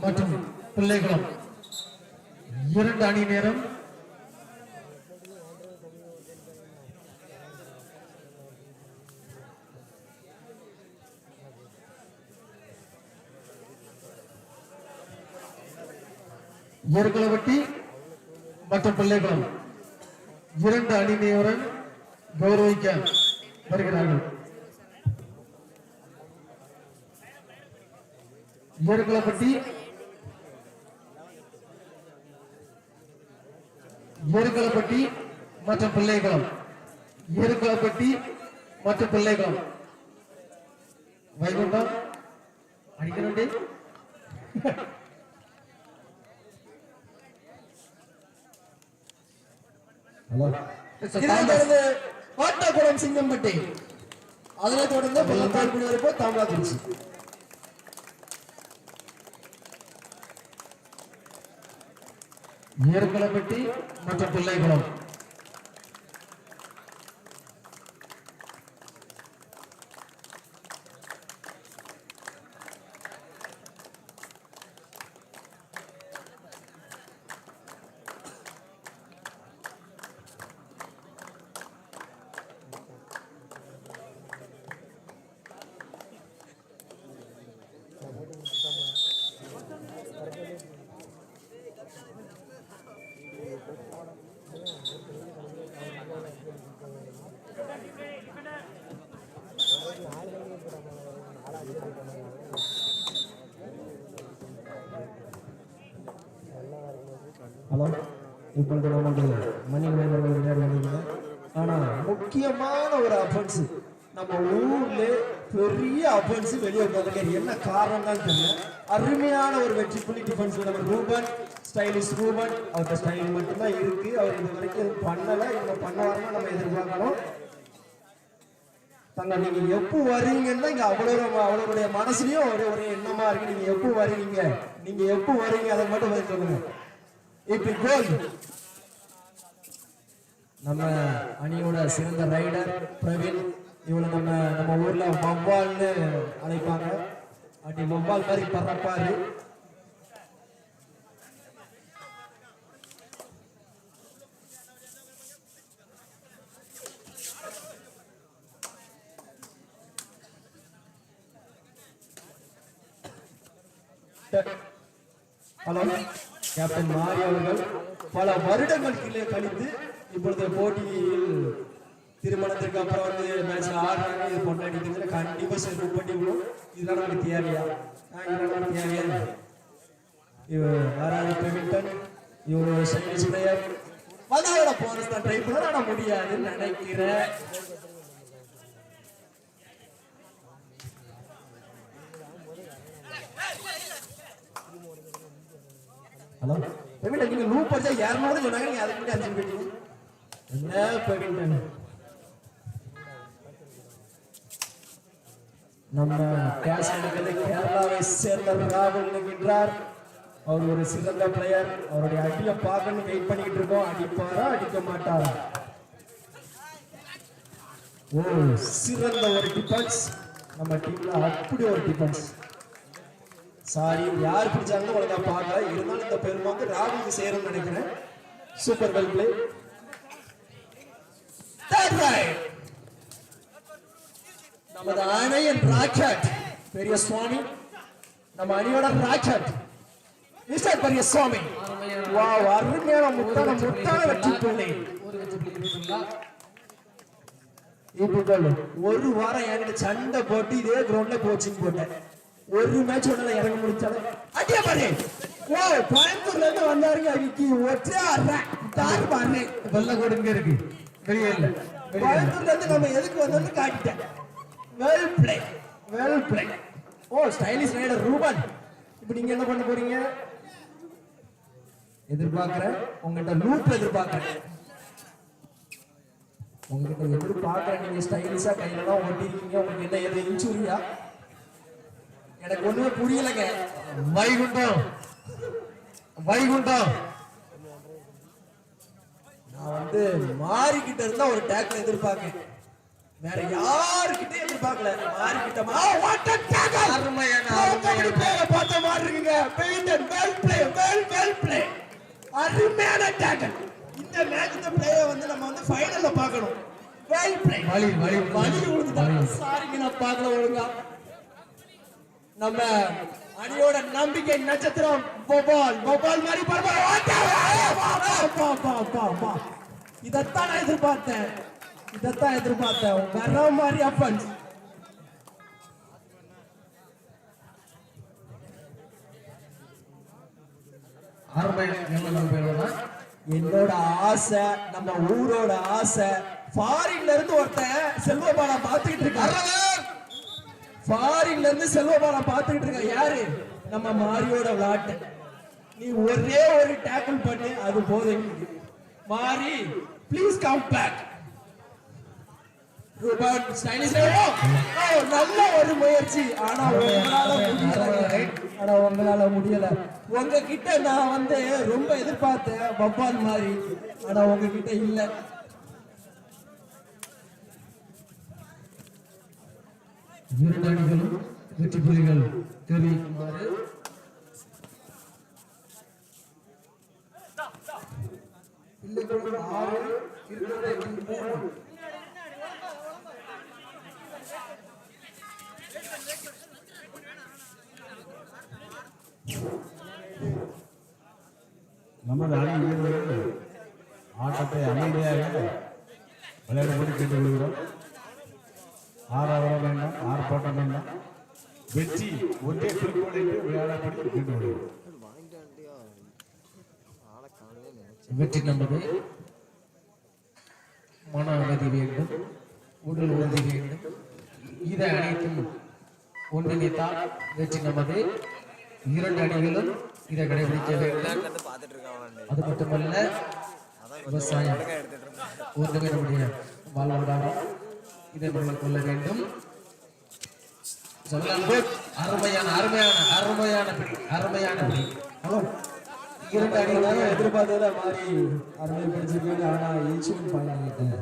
மற்றும் பிள்ளைகளும் இரண்டு அணி நேரம். ஏற்களவட்டி மற்றும் பிள்ளைகளும் இரண்டு நேரம் கௌரவிக்க வருகிறார்கள். ஏற்களப்பட்டி ஏற்களப்பட்டி மற்றும் பிள்ளைகளும். ஏற்களப்பட்டி மற்றும் பிள்ளைகளும். வைகுண்டம். அடிக்கணுண்டி வாட்டாக்குளம் சிங்கம்பட்டி. அதனைத் தொடர்ந்து பள்ளத்தால் குடியிருப்பு தாமராக்குறிச்சி ஏற்களப்பட்டி மற்றும் பிள்ளைகளும் ஹலோ? இப்பொழுது நமக்கு மணி விளையாடுகள் ஆனால் முக்கியமான ஒரு அஃபென்ஸ் நம்ம ஊர்ல பெரிய அஃபென்ஸ் வெளியே வந்திருக்காரு என்ன காரணம் தான் தெரியல. அருமையான ஒரு வெற்றி புள்ளி டிஃபென்ஸ் நம்ம ரூபன் ஸ்டைலிஷ் ரூபன். அவர்கிட்ட ஸ்டைல் மட்டும்தான் இருக்கு. அவர் இது வரைக்கும் எதுவும் பண்ணல. இவங்க பண்ண வரணும் நம்ம எதிர்பார்க்கணும் தங்க நீங்க எப்போ வரீங்கன்னா இங்க அவ்வளவு அவளுடைய மனசுலயும் ஒரே ஒரே எண்ணமா இருக்கு. நீங்க எப்போ வருவீங்க நீங்க எப்போ வரீங்க அதை மட்டும் பதில் சொல்லுங்க. இப்ப கோல் நம்ம அணியோட சிறந்த ரைடர் பிரவீன். இவளை நம்ம நம்ம ஊர்ல வவ்வால்னு அழைப்பாங்க. அப்படி வவ்வால் மாதிரி பறப்பாரு ஹலோ கேப்டன் மாரி அவர்கள் பல வருடங்கள் கீழே கழித்து இப்பொழுது போட்டியில் திருமணத்திற்கு அப்புறம் வந்து மேட்ச்ல ஆடுறாங்க. இது கொண்டாடிட்டு கண்டிப்பா செல்வ பண்ணி விடும் இதெல்லாம் நமக்கு தேவையா? இதெல்லாம் நமக்கு தேவையா? இவர் யாராவது இவர் ஒரு சைனீஸ் பிளேயர் வந்து போனஸ் தான் ட்ரை பண்ண ஆனா முடியாதுன்னு நினைக்கிறேன். ஹலோ? பெமிண்டன் நீங்க லூப் படிச்சா இரநூறு சொன்னாங்க நீங்க அதுக்கு மட்டும் அஞ்சு போயிட்டீங்க என்ன பெமிண்டன் நம்ம கேஷ் எடுக்கிறது கேரளாவை சேர்ந்த ராகுல் நிற்கின்றார் அவர் ஒரு சிறந்த பிளேயர் அவருடைய அடியை பார்க்கணும் வெயிட் பண்ணிக்கிட்டு இருக்கோம். அடிப்பாரா அடிக்க மாட்டாரா? ஓ சிறந்த ஒரு டிஃபென்ஸ் நம்ம டீம்ல அப்படி ஒரு டிஃபென்ஸ் சாரி யார் பிடிச்சாங்க ஒழுங்கா பார்க்கல. இருந்தாலும் இந்த பெருமை வந்து ராகுலுக்கு சேரும்னு நினைக்கிறேன். சூப்பர் வெல் பிளே Third நமது அணையின் ராக்கெட் பெரிய சுவாமி. நம்ம அணியோட ராக்கெட் மிஸ்டர் பெரிய சுவாமி வா அருமையான முத்தான முத்தான வெற்றி புள்ளி ஒரு ஒரு வாரம் என்கிட்ட சண்டை போட்டு இதே கிரவுண்ட்ல கோச்சிங் போட்டேன். ஒரு மேட்ச் ஒன்னால இறங்க முடிச்சாலும் அடிய பாரு. ஓ கோயம்புத்தூர்ல இருந்து வந்தாருங்க விக்கி. ஒற்றே ஆடுறேன் தார் பாரு. வெள்ளக்கோடு இங்க இருக்கு. வெளியே இல்ல. கோயம்புத்தூர்ல இருந்து நம்ம எதுக்கு வந்தோம்னு காட்டிட்டேன். வெல் பிளே வெல் பிளே ஓ ஸ்டைலிஷ் ரைடர் ரூபன். இப்போ நீங்க என்ன பண்ண போறீங்க? எதிர்பார்க்கிறேன். உங்ககிட்ட லூப் எதிர்பார்க்கிறேன். உங்ககிட்ட எதிர்பார்க்கிறேன். நீங்க ஸ்டைலிஷா கையில தான் ஓட்டிருக்கீங்க உங்களுக்கு என்ன எது இன்சூரியா எனக்கு ஒண்ணுமே புரியலைங்க. வைகுண்டம். வைகுண்டம். நான் வந்து மாறிக்கிட்ட இருந்தா ஒரு டேக்ல எதிர்பார்க்கேன் வேற யாருக்கிட்டே எதிர்பார்க்கல. மாறிக்கிட்டமா? வாட் அ டேக்கல் அருமையான, அருமையான. பிளேயரை பார்த்த மாதிரி இருக்குங்க. Painter well play well well play அருமையான டேக்கல் இந்த மேட்ச் இந்த பிளேயர் வந்து நம்ம வந்து ஃபைனல்ல பார்க்கணும். வெல் பிளே வலி, வலி, வலி. விழுந்துட்டாங்க வலி. சாரிங்க நான் பார்க்கல ஒழுங்கா. நம்ம அணியோட நம்பிக்கை நட்சத்திரம் போபால். போபால் மாதிரி பரவாயில்ல இதத்தான் நான் எதிர்பார்த்தேன். இதத்தான் எதிர்பார்த்தேன். வர மாதிரி பேருதான் என்னோட ஆசை நம்ம ஊரோட ஆசை ஃபாரின்ல இருந்து ஒருத்தன் செல்வபாலா பாத்துக்கிட்டு இருக்காரு ஃபாரின்ல இருந்து செல்வபாலா பாத்துக்கிட்டு இருக்க யாரு? நம்ம மாரியோட விளையாட்டு நீ ஒரே ஒரு டேக்கிள் பண்ணு அது போதும். மாரி ப்ளீஸ் கம் பேக் நல்ல ஒரு முயற்சி. ஆனா உங்களால முடியல. ஆனா உங்களால முடியல. உங்ககிட்ட நான் வந்து ரொம்ப எதிர்பார்த்தேன் பப்பால் மாதிரி ஆனா உங்ககிட்ட இல்லை. இரண்டு அணிகளும் வெற்றி புலிகள் தெரிவிக்குமாறு. நமது அணி வீரர்கள் ஆட்டத்தை அமைதியாக விளையாடும்படி கேட்டுக்கொள்கிறோம் ஆறாவரம் வேண்டாம் ஆர்ப்பாட்டம் வேண்டாம். வெற்றி ஒன்றே குறிக்கோளை விளையாடப்படி கேட்டுக்கொள்கிறோம் வெற்றி நமது மன அமைதி வேண்டும் உடல் உறுதி வேண்டும். இதை அனைத்தும் ஒன்றிணைத்தால் வெற்றி நமது இரண்டு அணிகளும் இதை கடைபிடிக்க வேண்டும். அது மட்டுமல்ல விவசாயம். ஒன்றுமே நம்முடைய வாழ்வாதாரம் இதை நம்ம கொள்ள வேண்டும். அருமையான அருமையான அருமையான பிடி அருமையான பிடி ஹலோ இரண்டு அணிகளும் எதிர்பார்த்தத மாதிரி அருமை பிடிச்சிருக்காங்க ஆனா ஈச்சுவன் பாயிண்ட்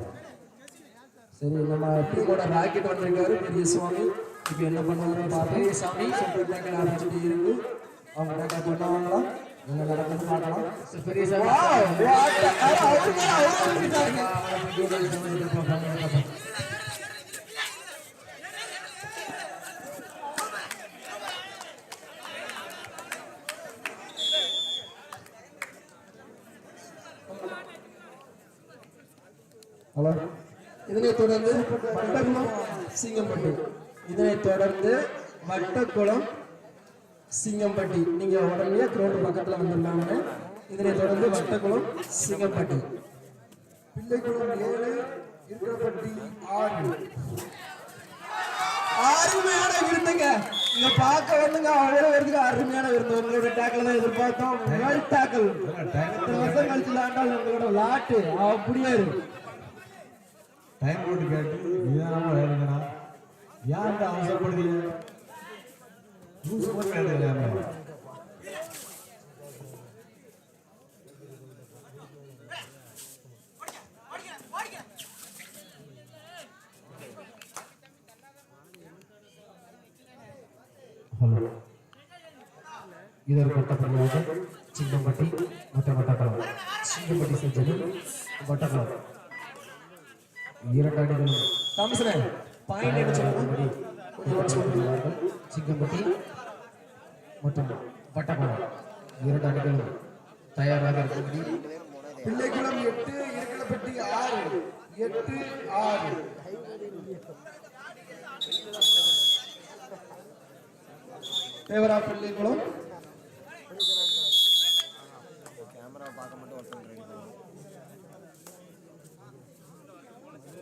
சரி நம்ம டீமோட ராக்கெட் வந்திருக்காரு பெரிய சுவாமி இப்போ என்ன பண்ணுவாங்க பார்த்து சாமி சூப்பர் டேக்கல் ஆரம்பிச்சுட்டு இருக்கு அவங்க டேக்கல் பண்ணுவாங்களா என்ன நடக்குது பார்க்கலாம் பெரிய Wow, what a- அட, அவருக்கு அவருக்கு இருக்காங்க. ஹலோ இதனைத் தொடர்ந்து வட்டக்குளம் சிங்கம்பட்டி. இதனைத் தொடர்ந்து வட்டக்குளம் சிங்கம்பட்டி. நீங்க உடனே கிரௌண்ட் பக்கத்துல வந்துடலாம்னு இதனைத் தொடர்ந்து வட்டக்குளம் சிங்கம்பட்டி. பிள்ளைக்குளம் ஏழு இருக்கப்பட்டி ஆறு. அருமையான விருந்துங்க. இங்க பார்க்க வந்துங்க. அவ்வளோ அருமையான விருந்து. உங்களோட டேக்கிள் தான் எதிர்பார்த்தோம். வேர்ல்ட் டேக்கிள் இத்தனை வருஷம் கழிச்சு விளையாண்டால் உங்களோட விளையாட்டு அப்படியே இருக்கு. டைம் போட்டு கேட்டு நிதானமா விளையாடுங்கண்ணா யார்கிட்ட அவசரப்படுறீங்க லூசு போட்டு விளையாடுங்க ஹலோ இதற்கு அடுத்தபடியாக சிங்கம்பட்டி மற்றும் வட்டக்குளம் சிங்கம்பட்டி செஞ்சது வட்டக்குளம் இரண்டு அணிகளும் கமிஷனர் பாயிண்ட் என்ன சொல்லுங்க வருகிறார்கள். சிங்கம்பட்டி மற்றும் வட்டக்குளம் இரண்டு அணிகளும் தயாராக இருக்கும்படி பிள்ளைகளும் எட்டு இருக்கிறபட்டி ஆறு. எட்டு ஆறு. தேவரா பிள்ளைகளும்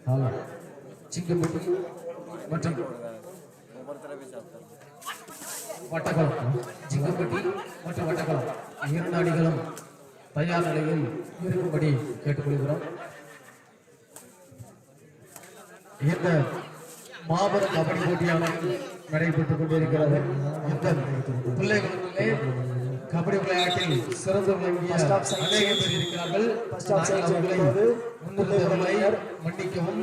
ஹலோ சிங்கம்பட்டி மற்றும் வட்டக்குளம் சிங்கம்பட்டி மற்றும் வட்டக்குளம் இரண்டு அணிகளும் தயார் நிலையில் இருக்கும்படி கேட்டுக்கொள்கிறோம். இந்த மாபெரும் கபடி போட்டியானது நடைபெற்றுக் கொண்டிருக்கிறது. இந்த பிள்ளைகளிலே கபடி விளையாட்டில் சிறந்து விளங்கிய. அநேக பேர் இருக்கிறார்கள். மன்னிக்கவும்.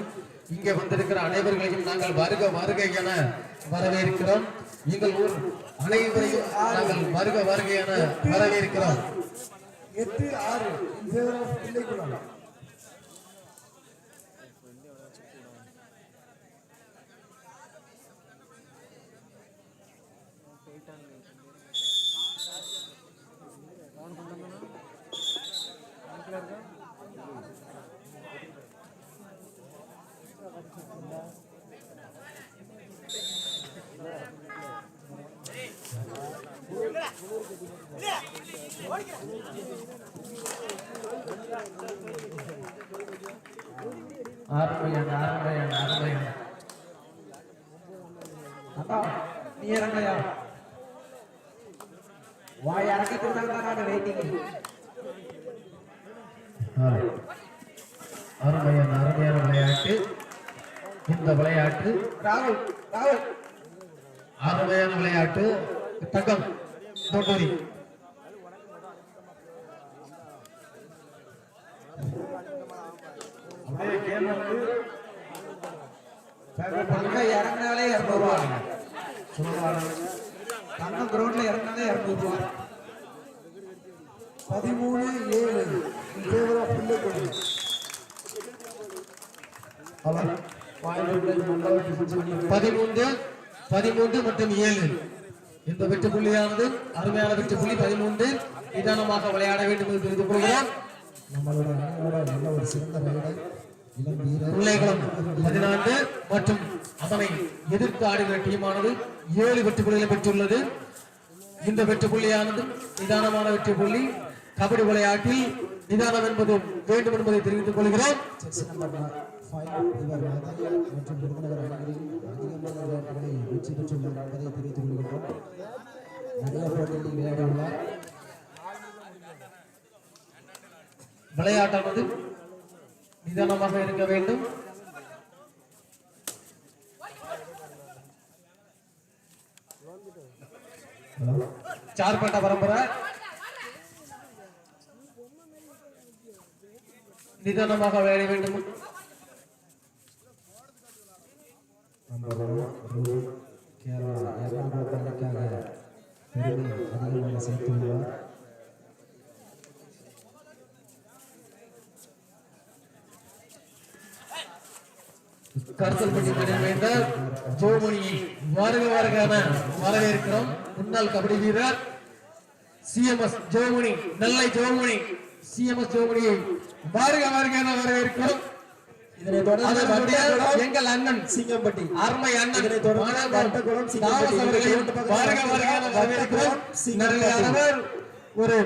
இங்கே வந்திருக்கிற அனைவர்களையும் நாங்கள் வருக வருக என வரவேற்கிறோம். எங்கள் ஊர் அனைவரையும் நாங்கள் வருக வருக என வரவேற்கிறோம். எட்டு ஆறு. In favor of பிள்ளைக்குளம் அருமையான அண்ணா நீ இறங்கலையா வாய் இறக்கி கொடுத்தாங்க நான் வெயிட்டிங் அருமையான அருமையான விளையாட்டு. இந்த விளையாட்டு ராகுல் ராகுல். அருமையான விளையாட்டு. தங்கம் தோட்டரி. அப்படியே கேம் தங்க இறங்கினாலே இரநூறுவா தங்கம் கிரவுண்ட்ல இறங்கினாலே இரநூறுவா பதிமூணு ஏழு. in favor of பதிமூன்று பதிமூன்று மற்றும் ஏழு. இந்த வெட்டு புள்ளியானது அருமையான வெட்டு புள்ளி பதிமூன்று. நிதானமாக விளையாட வேண்டும் என்று தெரிந்து கொள்கிறோம் நம்மளோட நல்ல ஒரு சிறந்த ரைடர் இளம் பிள்ளைகளும் பதினான்கு மற்றும் அதனை எதிர்த்து ஆடுகிற டீமானது ஏழு வெற்றி புள்ளிகளை பெற்றுள்ளது. இந்த வெற்றி புள்ளியானது நிதானமான வெற்றி புள்ளி கபடி விளையாட்டில் நிதானம் என்பது வேண்டும் என்பதை தெரிவித்துக் கொள்கிறோம். வெற்றி பெற்றுள்ளார் என்பதை தெரிவித்துக் கொள்கின்றோம் விளையாட்டானது நிதானமாக இருக்க வேண்டும். சார்பட்ட பரம்பரை. நிதானமாக விளையாட வேண்டும். கேரளா எர்ணாகுளம் அணிக்காக பெருமை அதிகமாக சேர்த்துள்ளார் கருத்தல் பற்றி தெரிவித்த ஜோமணியை வருக வருக என வரவேற்கிறோம். முன்னாள் கபடி வீரர் சிஎம்எஸ் ஜோமணி நெல்லை ஜோமணி சிஎம்எஸ் ஜோமணியை வருக வருக என வரவேற்கிறோம் எங்கள் அண்ணன் சிங்கம்பட்டி. அருமை அண்ணன் இதனைத் தொடர்ந்து மாணவன் வட்டக்குளம், சிங்கம்பட்டி தாமஸ் அவர்களையும் இரண்டு பக்கம் வருக வருக என வரவேற்கிறோம் வட்டக்குளம், சிங்கம்பட்டி. நிறையானவர் ஒரு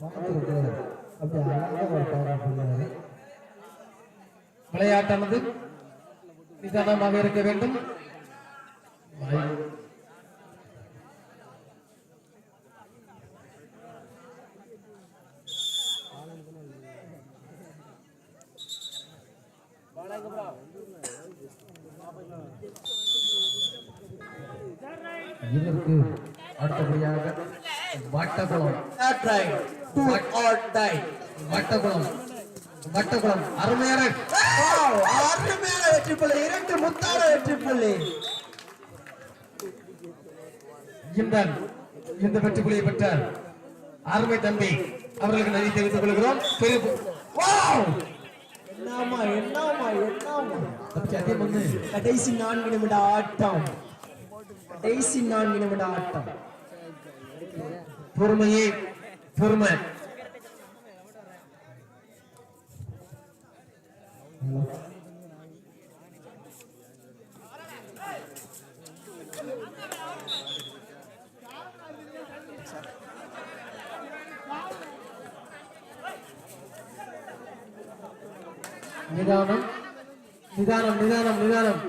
பார்த்துருக்கு அப்படி அழகாக ஒரு பாடம் பண்ணாரு விளையாட்டானது நிதானமாக இருக்க வேண்டும். இதற்கு அடுத்தபடியாக வட்டக்குளம் வட்டக்குளம் வட்டக்குளம் அருமையான அருமையான வெற்றி புள்ளி இரண்டு முத்தான வெற்றி புள்ளி. இந்த இந்த வெற்றி புள்ளியை பெற்ற அருமை தம்பி அவர்களுக்கு நன்றி தெரிவித்துக் கொள்கிறோம்! என்னமா என்னமா என்னமா. கடைசி நான்கு நிமிட ஆட்டம். கடைசி நான்கு நிமிட ஆட்டம். பொறுமையே பொறுமை. நிதானம். நிதானம் நிதானம் நிதானம்.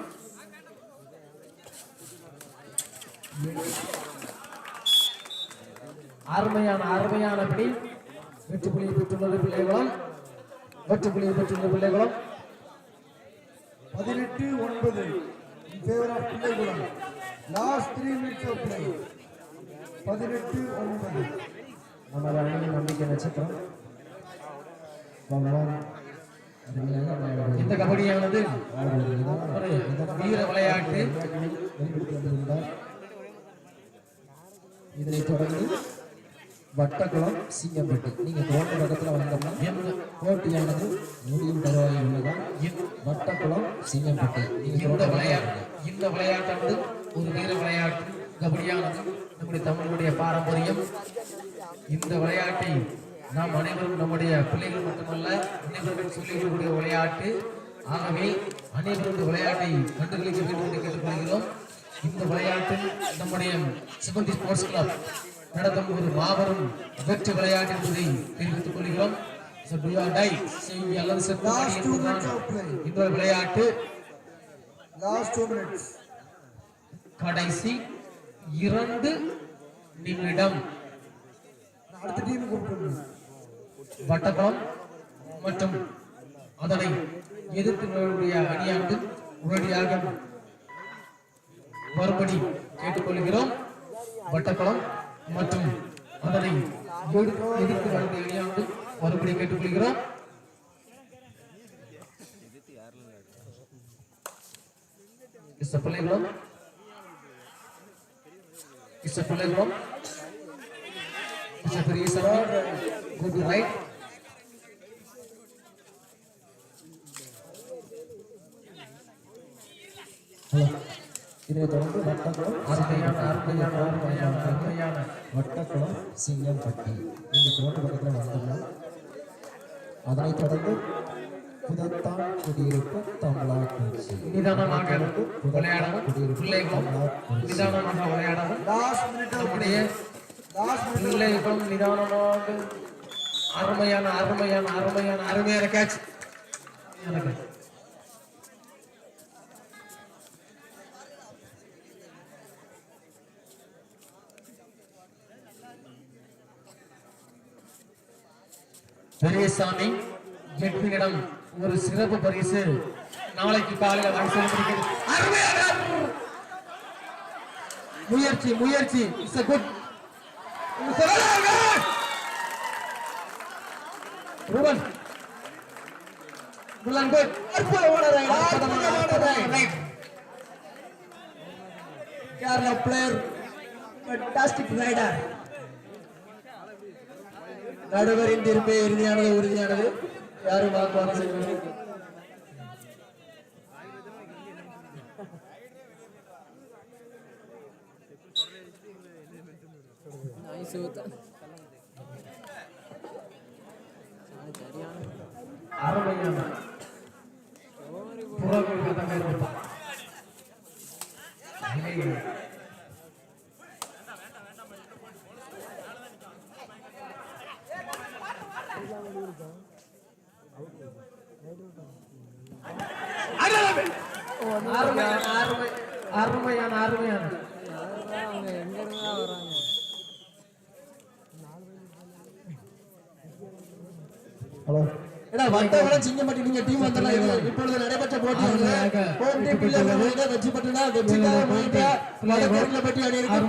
அருமையான அருமையான படி. வெற்றி புள்ளியை பெற்றுள்ளது பிள்ளைகளும். வெற்றி புள்ளியை பெற்றுள்ள பிள்ளைகளும். பதினெட்டு ஒன்பது. Of Pillaikulam last three minutes of play பதினெட்டு ஒன்பது. நமது அணியின் நம்பிக்கை நட்சத்திரம். பகவான். இந்த கபடியானது வீர விளையாட்டு. இதனைத் தொடர்ந்து வட்டக்குளம் சிங்கம்பட்டி நீங்க தோட்ட பக்கத்துல வந்தோம்னா இந்த போட்டியானது முடியும் தருவாயில் உள்ளதா வட்டக்குளம் சிங்கம்பட்டி நீங்க இந்த விளையாட்டு இந்த விளையாட்டானது ஒரு வீர விளையாட்டு. கபடியானது நம்முடைய தமிழுடைய பாரம்பரியம். இந்த விளையாட்டை நாம் அனைவரும் நம்முடைய பிள்ளைகள் மட்டுமல்ல அனைவரும் சொல்லிக் கொடுக்கக்கூடிய விளையாட்டு. ஆகவே அனைவரும் விளையாட்டை கண்டுகளிக்க வேண்டும் என்று கேட்டுக்கொள்கிறோம். இந்த விளையாட்டில் நம்முடைய சிவந்தி ஸ்போர்ட்ஸ் கிளப் நடத்தும் ஒரு மாபெரும் வெற்றி விளையாட்டு என்பதை தெரிவித்துக் கொள்கிறோம். இந்த விளையாட்டு. கடைசி இரண்டு நிமிடம். அடுத்த டீம் வட்டக்குளம் மற்றும் அதனை எதிர்த்து அணியானது உடனடியாக மறுபடி கேட்டுக்கொள்கிறோம். வட்டக்குளம் மற்றும் அதனை எதிர்த்து எதிர்த்து வரக்கூடிய அணியானது மறுபடி கேட்டுக்கொள்கிறோம் இஸ் பிள்ளைகளும் இஸ் பிள்ளைகளும் இஸ் பெரிய Go to right. இதனைத் தொடர்ந்து வட்டக்குளம் அருமையான அருமையான அருமையான அருமையான வட்டக்குளம் சிங்கம்பட்டி. நீங்க தோட்ட பக்கத்துல வந்தோம்னா அதனைத் தொடர்ந்து புதத்தான் குடியிருப்பு தமிழாட்சி நிதானமாக விளையாடவும் பிள்ளைகளும் நிதானமாக விளையாடவும். நம்முடைய பிள்ளைகளும் நிதானமாக. அருமையான அருமையான அருமையான அருமையான கேட்ச் எனக்கு பெரியசாமி எட்வினிடம் ஒரு சிறப்பு பரிசு நாளைக்கு காலையில் முயற்சி முயற்சி. It's a good Ruban. Good good அற்புதமான ரைட் அற்புதமான raid Kerala player fantastic raider நடுவரின் தீர்ப்பே இறுதியானது உறுதியானது யாரும் வாக்குவாதம் செய்யவில்லை அருமையான சிங்கம்பட்டி நீங்க டீம் வந்தலாம் இப்பொழுது நடைபெற்ற போட்டி அருமையாக போட்டி பிள்ளைகள் வெற்றி முயன்ற வடகரில் பற்றி அணியிற்கு